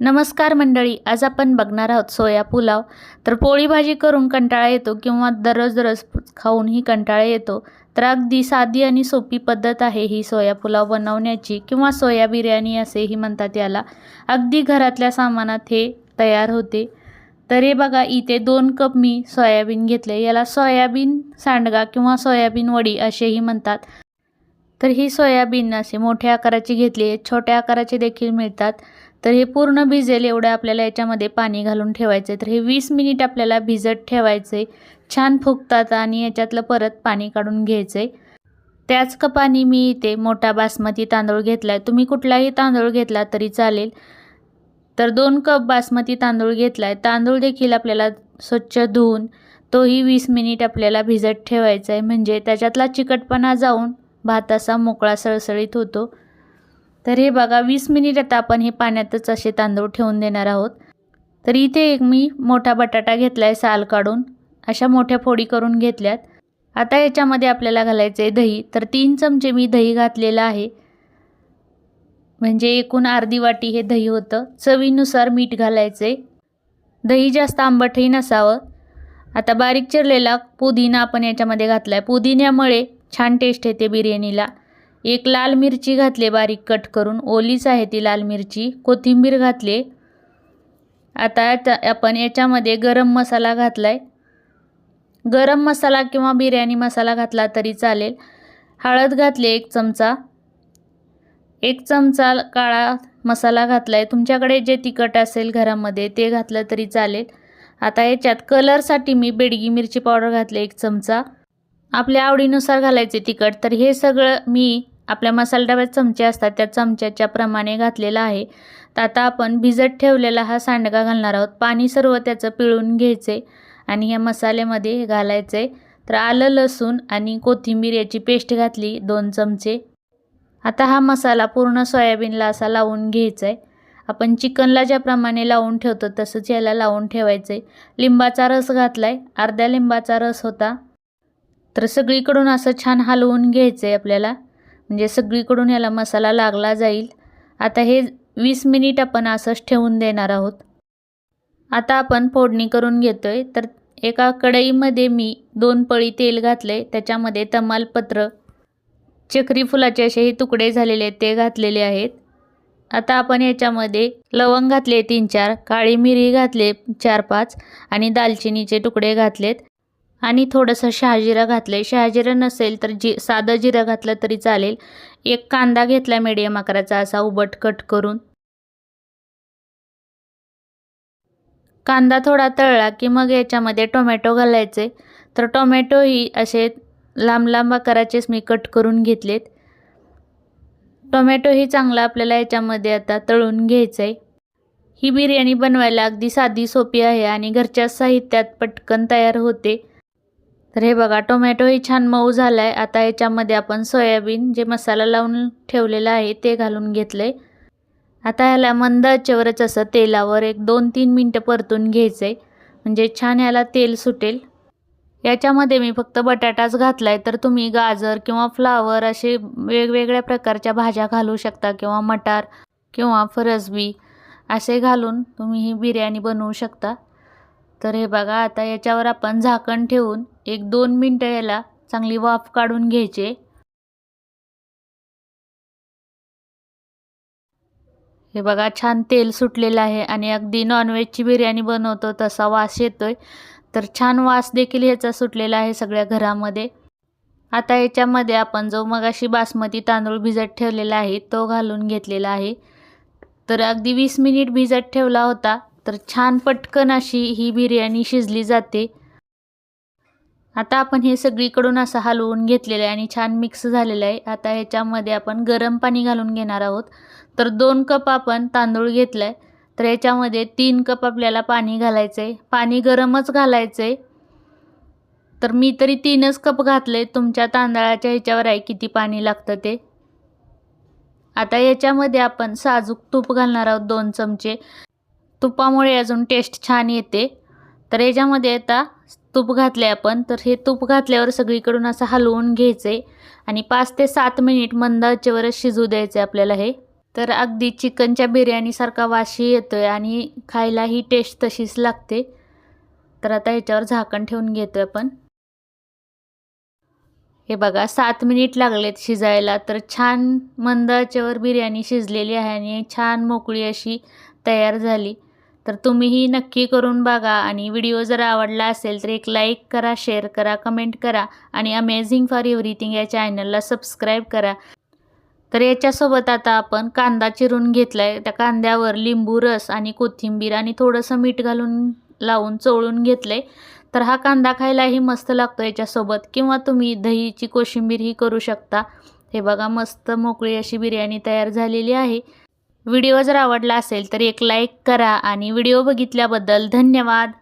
नमस्कार मंडळी आज आपण बघणार आहोत सोया पुलाव. तर पोळी भाजी करून कंटाळा येतो किंवा दररोज दररोज खाऊनही कंटाळा येतो. तर अगदी साधी आणि सोपी पद्धत आहे ही सोया पुलाव बनवण्याची किंवा सोया बिर्याणी असेही म्हणतात याला. अगदी घरातल्या सामानात हे तयार होते. तर हे बघा इथे दोन कप मी सोयाबीन घेतले. याला सोयाबीन सांडगा किंवा सोयाबीन वडी असेही म्हणतात. तर ही सोयाबीन असे मोठ्या आकाराची घेतली आहे. छोट्या आकाराचे देखील मिळतात. तर हे पूर्ण भिजेल एवढं आपल्याला याच्यामध्ये पाणी घालून ठेवायचं आहे तर हे वीस मिनिट आपल्याला भिजत ठेवायचं आहे छान फुगतात आणि याच्यातलं परत पाणी काढून घ्यायचं आहे त्याच कपाने मी इथे मोठा बासमती तांदूळ घेतला आहे तुम्ही कुठलाही तांदूळ घेतला तरी चालेल. तर दोन कप बासमती तांदूळ घेतला आहे तांदूळ देखील आपल्याला स्वच्छ धुवून तोही वीस मिनिट आपल्याला भिजत ठेवायचा आहे म्हणजे त्याच्यातला चिकटपणा जाऊन भात असा मोकळा सळसळीत होतो. तर हे बघा वीस मिनिटात आपण हे पाण्यातच असे तांदूळ ठेवून देणार आहोत. तर इथे एक मी मोठा बटाटा घेतला आहे साल काढून. अशा मोठ्या फोडी करून घेतल्यात. आता याच्यामध्ये आपल्याला घालायचं आहे दही. तर तीन चमचे मी दही घातलेलं आहे. म्हणजे एकूण अर्धी वाटी हे दही होतं. चवीनुसार मीठ घालायचं आहे दही जास्त आंबटही नसावं. आता बारीक चिरलेला पुदिना आपण याच्यामध्ये घातला आहे पुदिन्यामुळे छान टेस्ट येते बिर्याणीला. एक लाल मिरची घातली बारीक कट करून. ओलीच आहे ती लाल मिरची. कोथिंबीर घातली. आता आपण याच्यामध्ये गरम मसाला घातला आहे गरम मसाला किंवा बिर्याणी मसाला घातला तरी चालेल. हळद घातली एक चमचा. एक चमचा काळा मसाला घातला आहे तुमच्याकडे जे तिखट असेल घरामध्ये ते घातलं तरी चालेल. आता याच्यात कलरसाठी मी बेडगी मिरची पावडर घातली एक चमचा. आपल्या आवडीनुसार घालायचे तिखट. तर हे सगळं मी आपल्या मसाला डब्यात चमचे असतात त्या चमच्याच्या प्रमाणे घातलेला आहे. तर आता आपण भिजत ठेवलेला हा सांडगा घालणार आहोत. पाणी सर्व त्याचं पिळून घ्यायचे आणि ह्या मसाल्यामध्ये घालायचे तर आलं लसूण आणि कोथिंबीर याची पेस्ट घातली दोन चमचे. आता हा मसाला पूर्ण सोयाबीनला असा लावून घ्यायचा आहे आपण चिकनला ज्याप्रमाणे लावून ठेवतो तसंच याला लावून ठेवायचं आहे लिंबाचा रस घातला आहे अर्ध्या लिंबाचा रस होता. तर सगळीकडून असं छान हलवून घ्यायचं आहे आपल्याला. म्हणजे सगळीकडून याला मसाला लागला जाईल. आता हे वीस मिनिट आपण असंच ठेवून देणार आहोत. आता आपण फोडणी करून घेतो आहे तर एका कढईमध्ये मी दोन पळी तेल घातले त्याच्यामध्ये तमालपत्र चक्री फुलाचे असेही तुकडे झालेले आहेत ते घातलेले आहेत. आता आपण याच्यामध्ये लवंग घातले तीन चार काळी मिरी घातले चार पाच आणि दालचिनीचे तुकडे घातलेत. आणि थोडंसं शहाजिरा घातलं आहे शहाजिरा नसेल तर जी साधं जिरं घातलं तरी चालेल. एक कांदा घेतला मीडियम आकाराचा असा उबट कट करून. कांदा थोडा तळला की मग याच्यामध्ये टोमॅटो घालायचे. तर टोमॅटोही असे लांब लांब आकाराचेच मी कट करून घेतलेत. टोमॅटोही चांगला आपल्याला याच्यामध्ये आता तळून घ्यायचं आहे ही बिर्याणी बनवायला अगदी साधी सोपी आहे आणि घरच्या साहित्यात पटकन तयार होते. तर हे बघा टोमॅटोही छान मऊ झाला आहे आता याच्यामध्ये आपण सोयाबीन जे मसाला लावून ठेवलेला आहे ते घालून घेतलं आहे आता ह्याला मंद आचेवरच असं तेलावर एक दोन तीन मिनटं परतून घ्यायचं आहे म्हणजे छान ह्याला तेल सुटेल. याच्यामध्ये मी फक्त बटाटाच घातला आहे तर तुम्ही गाजर किंवा फ्लावर असे वेगवेगळ्या प्रकारच्या भाज्या घालू शकता किंवा मटार किंवा फरसबी असे घालून तुम्ही ही बिर्याणी बनवू शकता. तर हे बघा आता याच्यावर आपण झाकण ठेवून एक दोन मिनटं याला चांगली वाफ काढून घ्यायचे. हे बघा छान तेल सुटलेलं आहे आणि अगदी नॉनव्हेजची बिर्याणी बनवतो तसा वास येतोय. तर छान वास देखील ह्याचा सुटलेला आहे सगळ्या घरामध्ये. आता याच्यामध्ये आपण जो मगाशी बासमती तांदूळ भिजत ठेवलेला आहे तो घालून घेतलेला आहे. तर अगदी वीस मिनिट भिजत ठेवला होता. तर छान पटकन अशी ही बिर्याणी शिजली जाते. आता आपण हे सगळीकडून असं हलवून घेतलेलं आहे आणि छान मिक्स झालेलं आहे. आता ह्याच्यामध्ये आपण गरम पाणी घालून घेणार आहोत. तर दोन कप आपण तांदूळ घेतला आहे तर ह्याच्यामध्ये तीन कप आपल्याला पाणी घालायचं आहे पाणी गरमच घालायचं आहे तर मी तरी तीनच कप घातले तुमच्या तांदळाच्या ह्याच्यावर आहे किती पाणी लागतं ते. आता याच्यामध्ये आपण साजूक तूप घालणार आहोत दोन चमचे. तुपामुळे अजून टेस्ट छान येते. तर याच्यामध्ये आता तूप घातले आपण. तर हे तूप घातल्यावर सगळीकडून असं हलवून घ्यायचं आहे आणि पाच ते सात मिनिट मंदाच्यावरच शिजू द्यायचं आहे आपल्याला हे. तर अगदी चिकनच्या बिर्याणीसारखा वाशी येतो आहे आणि खायलाही टेस्ट तशीच लागते. तर आता ह्याच्यावर झाकण ठेवून घेतो आहे आपण. हे बघा सात मिनिट लागलेत शिजायला. तर छान मंदाच्यावर बिर्याणी शिजलेली आहे आणि छान मोकळी अशी तयार झाली. तर तुम्हीही नक्की करून बघा आणि व्हिडिओ जर आवडला असेल तर एक लाईक करा शेअर करा कमेंट करा आणि अमेझिंग फॉर एव्हरीथिंग या चॅनलला सबस्क्राईब करा. तर याच्यासोबत आता आपण कांदा चिरून घेतला आहे त्या कांद्यावर लिंबू रस आणि कोथिंबीर आणि थोडंसं मीठ घालून लावून चोळून घेतलं आहे तर हा कांदा खायलाही मस्त लागतो याच्यासोबत किंवा तुम्ही दहीची कोशिंबीरही करू शकता. हे बघा मस्त मोकळी अशी बिर्याणी तयार झालेली आहे. व्हिडिओ जर आवडला असेल तर एक लाईक करा आणि व्हिडिओ बघितल्याबद्दल धन्यवाद.